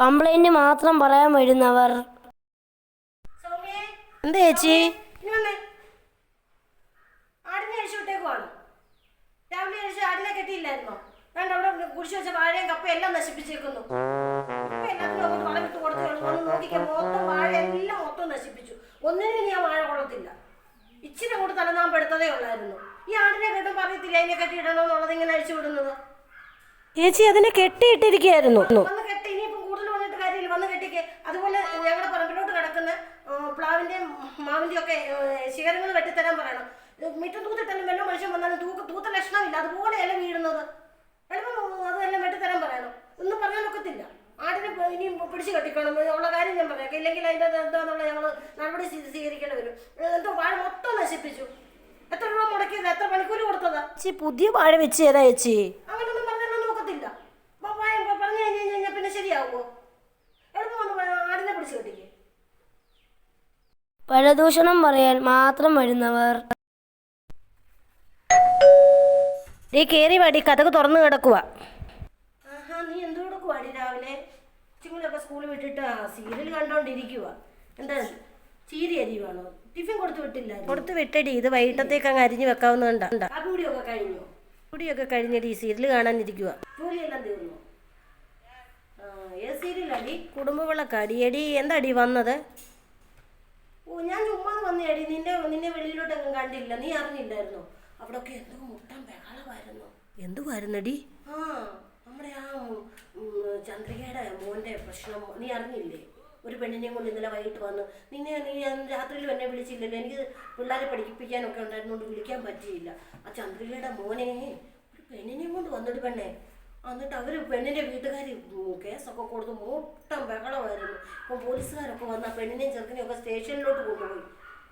Complaint മാത്രം പറയാൻ വരുന്നവർ. എന്താ ചേച്ചി? വാഴ ഒന്നിനും കൊള്ളത്തില്ല. ഇച്ചിരി ഉള്ളായിരുന്നു. ഈ ആടിനെ കെട്ടും അതിനെ കെട്ടിയിടണമെന്നുള്ളത് ഇങ്ങനെ അഴിച്ചു വിടുന്നത്? ചേച്ചി അതിനെ കെട്ടിയിട്ടിരിക്കുകയായിരുന്നു. മാവിന്റെയും ഒക്കെ ശിഖരങ്ങൾ വെട്ടിത്തരാൻ പറയണം. ഇത് മിറ്റം തൂത്തിട്ടാലും വല്ല മനുഷ്യൻ വന്നാലും തൂക്ക് തൂത്ത ലക്ഷണമില്ല. അതുപോലെയല്ല വീഴുന്നത്. എളുപ്പം അതെല്ലാം വെട്ടിത്തരാൻ പറയണം. ഒന്നും പറയാൻ ഒക്കത്തില്ല. ആടിനെ ഇനിയും പിടിച്ച് കെട്ടിക്കണം. ഉള്ള കാര്യം ഞാൻ പറയാം. ഇല്ലെങ്കിൽ അതിന്റെ എന്താന്നുള്ള ഞങ്ങൾ നടപടി സ്വീ- സ്വീകരിക്കേണ്ടി വരും. എന്തോ വാഴ മൊത്തം നശിപ്പിച്ചു. എത്ര രൂപ മുടക്കിയത്? എത്ര പണിക്കൂലി കൊടുത്തതാ? പുതിയ വാഴ വെച്ച് ഏതാ ചേച്ചി. പരദൂഷണം പറയാൻ മാത്രം വരുന്നവർ. നീ കേറി വാടി കഥക് തുറന്നു കിടക്കുക ആഹാ നീ എന്ത് കൊടുക്കുവാടി രാവിലെ? ചിങ്ങളൊക്കെ സ്കൂളിൽ വിട്ടിട്ട് ആ സീരിയൽ കണ്ടോണ്ടിരിക്കുക എന്താ ചീരി അരിയുവാണോ ടിഫിൻ കൊടുത്തു വിട്ടില്ല കൊടുത്തു വിട്ടടി ഇത് വൈകിട്ടത്തേക്ക് അങ്ങ് അരിഞ്ഞു വെക്കാവുന്നതുണ്ടാ കൂടിയൊക്കെ കഴിഞ്ഞോ? കൂടിയൊക്കെ കഴിഞ്ഞടി സീരിയൽ കാണാനിരിക്കുക ജോലിയെല്ലാം തീർന്നു? ആ ഏത് സീരിയലടി? കുടുംബവിളക്കാടി. എടി എന്താടി വന്നത്? ഓ ഞാൻ ചുമ്മാ വന്നേടി. നിന്റെ നിന്നെ വെളിയിലോട്ടൊന്നും കണ്ടില്ല. നീ അറിഞ്ഞില്ലായിരുന്നു അവിടെ ഒക്കെ എന്തോ മുട്ടൻ ബഹളമായിരുന്നു. എന്തുവായിരുന്നടി? ആ നമ്മുടെ ആ ചന്ദ്രികയുടെ മോന്റെ പ്രശ്നം നീ അറിഞ്ഞില്ലേ? ഒരു പെണ്ണിനെ കൊണ്ട് ഇന്നലെ വൈകിട്ട് വന്ന് നിന്നെ നീ രാത്രിയിൽ എന്നെ വിളിച്ചില്ലല്ലോ. എനിക്ക് പിള്ളേരെ പഠിപ്പിക്കാനൊക്കെ ഉണ്ടായിരുന്നുകൊണ്ട് വിളിക്കാൻ പറ്റിയില്ല. ആ ചന്ദ്രികയുടെ മോനെ ഒരു പെണ്ണിനെയും കൊണ്ട് വന്നൊരു പെണ്ണെ. എന്നിട്ട് അവർ പെണ്ണിന്റെ വീട്ടുകാർ കേസൊക്കെ കൊടുത്ത് മൂട്ടം ബഹളമായിരുന്നു. അപ്പം പോലീസുകാരൊക്കെ വന്ന് ആ പെണ്ണിനെയും ചെറുക്കനെയും ഒക്കെ സ്റ്റേഷനിലോട്ട് കൊണ്ടുപോയി.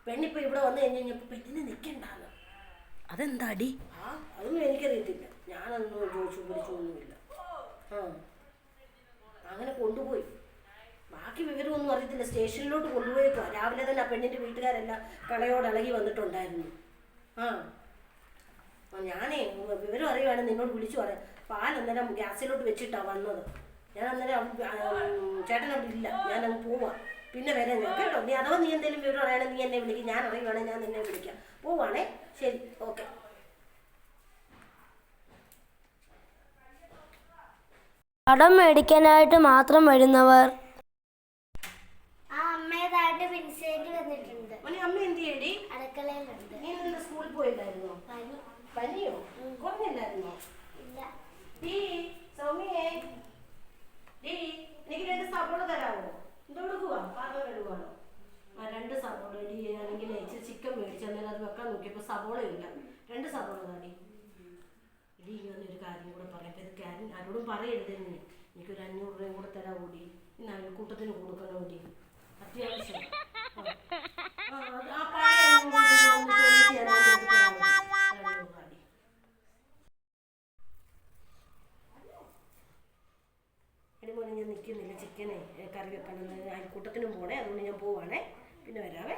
പെണ്ണിപ്പോൾ ഇവിടെ വന്നു കഴിഞ്ഞ് കഴിഞ്ഞപ്പോൾ പെണ്ണിനെ നിൽക്കണ്ടാന്ന് അതെന്താടി? ആ അതൊന്നും എനിക്കറിയത്തില്ല. ഞാനൊന്നും ചോദിച്ചു പിടിച്ചൊന്നുമില്ല ആ അങ്ങനെ കൊണ്ടുപോയി. ബാക്കി വിവരമൊന്നും അറിയത്തില്ല. സ്റ്റേഷനിലോട്ട് കൊണ്ടുപോയേക്കുക രാവിലെ തന്നെ ആ പെണ്ണിന്റെ വീട്ടുകാരെല്ലാം കളയോട് ഇളകി വന്നിട്ടുണ്ടായിരുന്നു. ആ ആ, ഞാനേ വിവരം അറിയുവാണെങ്കിൽ നിന്നോട് വിളിച്ചു പറയാം. പാൽ അന്നേരം ഗ്യാസിലോട്ട് വെച്ചിട്ടാണ് വന്നത്. ഞാൻ അന്നേരം ചേട്ടൻ അവിടെ ഇല്ല. ഞാൻ അങ്ങ് പോവാ. പിന്നെ വരെ ഞാൻ കേട്ടോ? നീ അഥവാ നീ എന്തെങ്കിലും വിവരം അറിയണമെങ്കിൽ നീ എന്നെ വിളിക്കും. ഞാൻ അറിയുവാണെങ്കിൽ ഞാൻ നിന്നെ വിളിക്കാം. പോവാണേ? ശരി. ഓക്കെ. കടം മേടിക്കാനായിട്ട് മാത്രം വരുന്നവർ. അമ്മ എന്ത് ചെയ്യടി? അടുക്കളയിലുണ്ട്. നീ സ്കൂളിൽ പോയില്ലായിരുന്നോ പനി. പനിയോ? വെക്കാൻ നോക്കിയപ്പോൾ ഇല്ല. രണ്ട് സവോള താടി ഇടി ഒരു കാര്യം കൂടെ പറയാം. ഇത് കാര്യം ആരോടും നീ എനിക്കൊരു അഞ്ഞൂറ് രൂപയും കൂടെ തരാൻ കൂടി ഇന്ന് അയൽക്കൂട്ടത്തിന് കൊടുക്കണം കൂടി അത്യാവശ്യം. ആ. ഞാൻ നിൽക്കുന്നില്ല. ചിക്കനെ കറി വെക്കണം അയൽക്കൂട്ടത്തിനും പോണേ. അതുകൊണ്ട് ഞാൻ പോവാണേ. പിന്നെ വരാവേ.